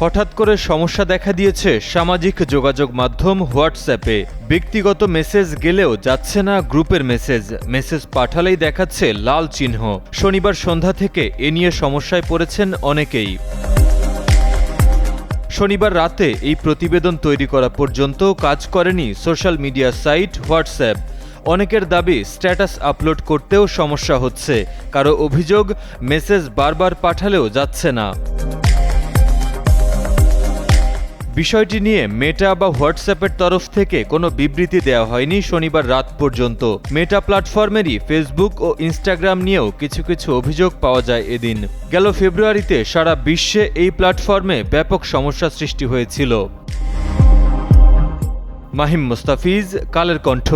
হঠাৎ করে সমস্যা দেখা দিয়েছে সামাজিক যোগাযোগ মাধ্যম হোয়াটসঅ্যাপে। ব্যক্তিগত মেসেজ গেলেও যাচ্ছে না গ্রুপের মেসেজ। মেসেজ পাঠালেই দেখাচ্ছে লাল চিহ্ন। শনিবার সন্ধ্যা থেকে এ নিয়ে সমস্যায় পড়েছেন অনেকেই। শনিবার রাতে এই প্রতিবেদন তৈরি করা পর্যন্ত কাজ করেনি সোশ্যাল মিডিয়া সাইট হোয়াটসঅ্যাপ। অনেকের দাবি স্ট্যাটাস আপলোড করতেও সমস্যা হচ্ছে। কারও অভিযোগ, মেসেজ বারবার পাঠালেও যাচ্ছে না। বিষয়টি নিয়ে মেটা বা হোয়াটসঅ্যাপের তরফ থেকে কোনো বিবৃতি দেওয়া হয়নি শনিবার রাত পর্যন্ত। মেটা প্ল্যাটফর্মেরই ফেসবুক ও ইনস্টাগ্রাম নিয়েও কিছু কিছু অভিযোগ পাওয়া যায় এদিন। গেল ফেব্রুয়ারিতে সারা বিশ্বে এই প্ল্যাটফর্মে ব্যাপক সমস্যা সৃষ্টি হয়েছিল। মাহিম মুস্তাফিজ, কালের কণ্ঠ।